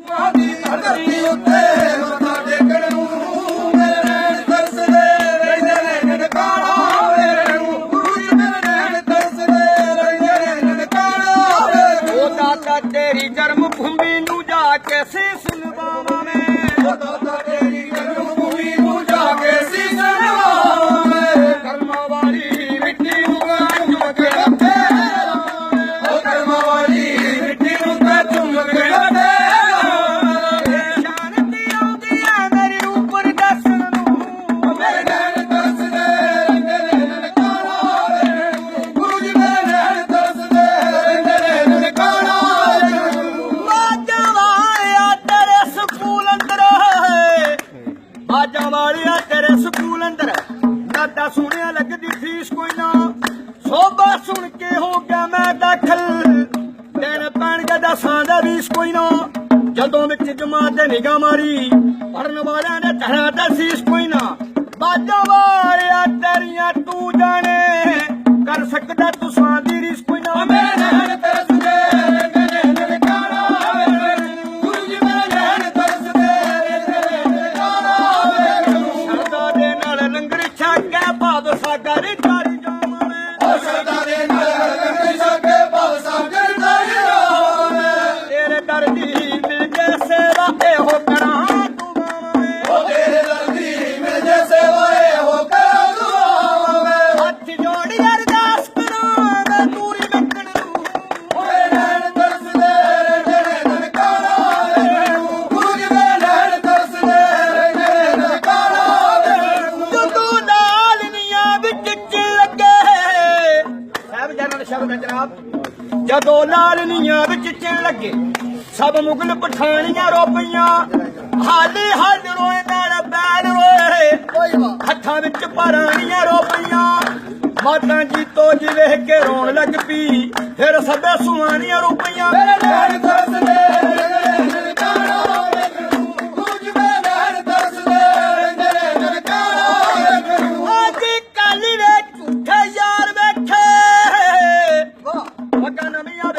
ਦੀ ਧਰਤੀ ਉੱਤੇ ਮੱਥਾ ਟੇਕਣ ਨੂੰ ਮੇਰੇ ਨੈਣ ਤਰਸਦੇ ਰਹਿੰਦੇ ਨੇ ਨਨਕਾਣਾ ਮੇਰੇ ਨੂੰ ਗੁਰੂ ਜੀ ਮੇਰੇ ਨੈਣ ਤਰਸਦੇ ਰਹਿੰਦੇ ਨੇ ਨਨਕਾਣਾ ਉਹ ਦਾਤਾ ਤੇਰੀ ਜਨਮ ਭੂਮੀ ਨੂੰ ਜਾ ਕੇ ਸੀਸ ਨਵਾਵਾਂ ਬਾਜਾਂ ਵਾਲਿਆ ਤੇਰੇ ਸਕੂਲ ਅੰਦਰ। ਦਾਦਾ ਸੁਣਿਆ ਲੱਗਦੀ ਫੀਸ ਕੋਈ ਨਾ। ਸੋਭਾ ਸੁਣ ਕੇ ਹੋ ਗਿਆ ਮੈਂ ਦਾਖਲ। ਦਿਨ ਪੈਣਗੇ ਦਸਾਂ ਦਾ ਵੀਸ ਕੋਈ ਨਾ। ਜਦੋਂ ਵਿੱਚ ਜਮਾਤ ਦੇ ਨਿਗਾਹ ਮਾਰੀ ਪੜਨ ਵਾਲਿਆਂ ਨੇ ਧਰਾਂ ਦਾ ਸੀਸ ਕੋਈ ਨਾ। ਬਾਜਾਂ ਵਾਲਿਆ ਤੇਰੀਆਂ ਤੂੰ ਜਾਣੇ, ਕਰ ਸਕਦਾ ਤੁਸਾਂ I got it. ਜਨਰਲ ਸ਼ਬਦ ਹੈ ਜਨਾਬ। ਜਦੋਂ ਲਾਲ ਨੀਆਂ ਵਿੱਚ ਚਿਣ ਲੱਗੇ, ਸਭ ਮੁਗਲ ਪਠਾਨੀਆਂ ਰੋਪਈਆਂ। ਹਾਲੇ ਹੱਡ ਰੋਏ ਨਾਲ ਬੈਲ ਰੋਏ, ਹੱਥਾਂ ਵਿੱਚ ਪਰਾਣੀਆਂ ਰੋਪਈਆਂ। ਮਾਤਾ ਜੀ ਤੋਂ ਜੀ ਵੇਖ ਕੇ ਰੋਣ ਲੱਗ ਪਈ, ਫਿਰ ਸਭੇ ਸੁਆਣੀਆਂ ਰੋਪਈਆਂ। ਮੇਰੇ ਨੈਣ ਤਰਸਦੇ ਰਹਿੰਦੇ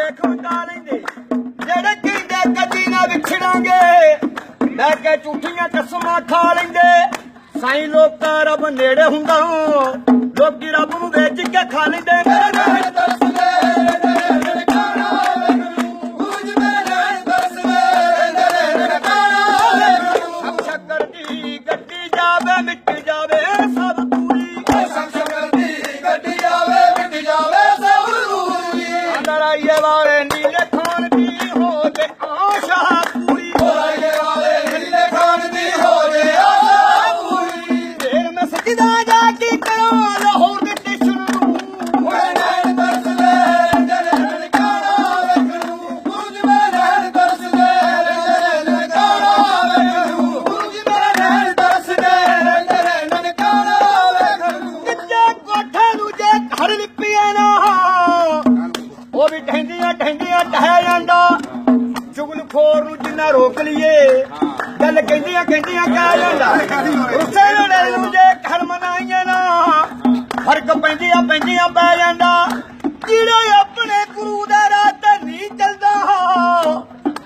ਵੇਖ ਵਗਾ ਲੈਂਦੇ ਜਿਹੜੇ ਕਹਿੰਦੇ ਕਦੀ ਨਾ ਵਿਛੜਾਂਗੇ, ਲੈ ਕੇ ਝੂਠੀਆਂ ਕਸਮਾਂ ਖਾ ਲੈਂਦੇ। ਸਾਈਂ ਲੋਕਾਂ ਰੱਬ ਨੇੜੇ ਹੁੰਦਾ ਲੋਕੀ ਰੱਬ ਨੂੰ ਵੇਚ ਕੇ ਖਾ ਲੈਂਦੇ। ਮੇਰੇ ਨੈਣ ਤਰਸਦੇ ਰਹਿੰਦੇ ਨੇ ਉਸੇ ਵੇਲੇ ਨੂੰ ਘਰ ਮਨਾਈਏ ਨਾ ਫ਼ਰਕ ਪੈਂਦੀਆਂ ਪੈਂਦੀਆਂ ਪੈ ਜਾਂਦਾ ਜਿਹੜੇ ਆਪਣੇ ਗੁਰੂ ਦਾ ਰਾਹ ਤੇ ਨਹੀਂ ਚੱਲਦਾ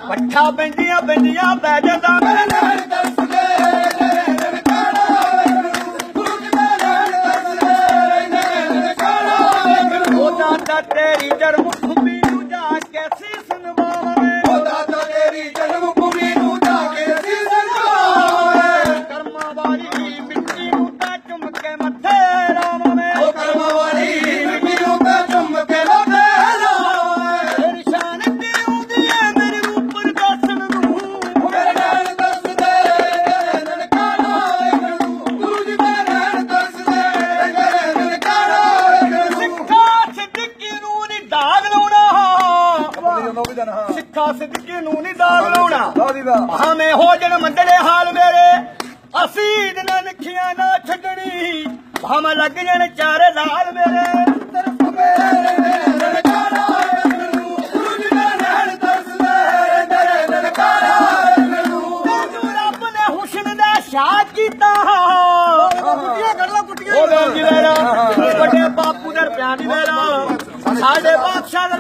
ਪੱਠਾ ਪੈਂਦੀਆਂ ਪੈਂਦੀਆਂ ਪੈ ਜਾਂਦਾ ਮੇਰੇ ਨੈਣ ਤਰਸਦੇ ਰਹਿੰਦੇ ਨੇ ਨਨਕਾਣਾ ਵੇਖਣ ਨੂੰ ਗੁਰੂ ਜੀ ਮੇਰੇ ਨੈਣ ਸਿੱਧਕੀ ਨੂੰ ਨੀ ਦਾਗ ਲਾਉਣਾ। ਭਾਵੇਂ ਹੋ ਜਣ ਮੰਦੜੇ ਹਾਲ ਮੇਰੇ। ਅਸੀਂ ਦਿਨਾਂ ਨਖੀਆਂ ਨਾ ਛੱਡਣੀ। ਭਾਵੇਂ ਲੱਗ ਜਣ ਚਾਰੇ ਲਾਲ ਮੇਰੇ। ਨਨਕਾਣਾ ਵੇਖਣ ਨੂੰ ਗੁਰੂ ਜੀ ਮੇਰੇ ਨੈਣ ਤਰਸਦੇ ਰਹਿੰਦੇ ਨੇ ਨਨਕਾਣਾ ਵੇਖਣ ਨੂੰ ਤੈਨੂੰ ਰੱਬ ਨੇ ਹੁਸਨ ਦਾ ਸ਼ਾਹ ਕੀਤਾ। ਵੇਲਾ ਵੱਡੇ ਬਾਪੂ ਦੇ ਰੁਪਿਆਂ ਦੀ ਵੇਲਾ ਸਾਡੇ ਬਾਦਸ਼ਾਹ ਦੇ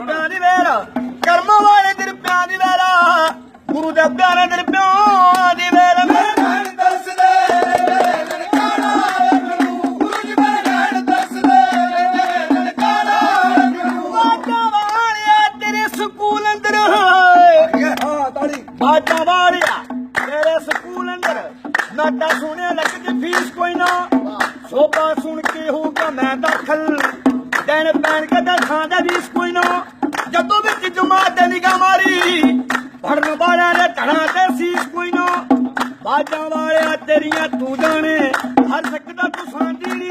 ਤਾੜੀ ਬਾਜਾ ਵਾਲਿਆ ਤੇਰੇ ਸਕੂਲ ਅੰਦਰ ਨਾਟਾ ਸੁਣਿਆ ਲੱਗਦੀ ਫੀਸ ਕੋਈ ਨਾ। ਸੋਭਾ ਸੁਣ ਕੇ ਹੋਊਗਾ ਮੈਂ ਦਾਖਲ। ਦਿਨ ਪੈਣ ਕੇ ਦਸਾਂ ਦਾ ਵੀਸ ਕੋਈ ਨਾ। ਜਦੋਂ ਵਿੱਚ ਜਮਾਤ ਦੇ ਨਿਗਾਹ ਮਾਰੀ ਪੜਨ ਵਾਲਿਆਂ ਦੇ ਧੜਾਂ ਤੇ ਸੀਸ ਕੋਈ ਨਾ। ਬਾਜਾਂ ਵਾਲਿਆ ਤੇਰੀਆਂ ਤੂੰ ਜਾਣੇ, ਹਰ ਸਕਦਾ ਤੂੰ ਸਾਂਝੀ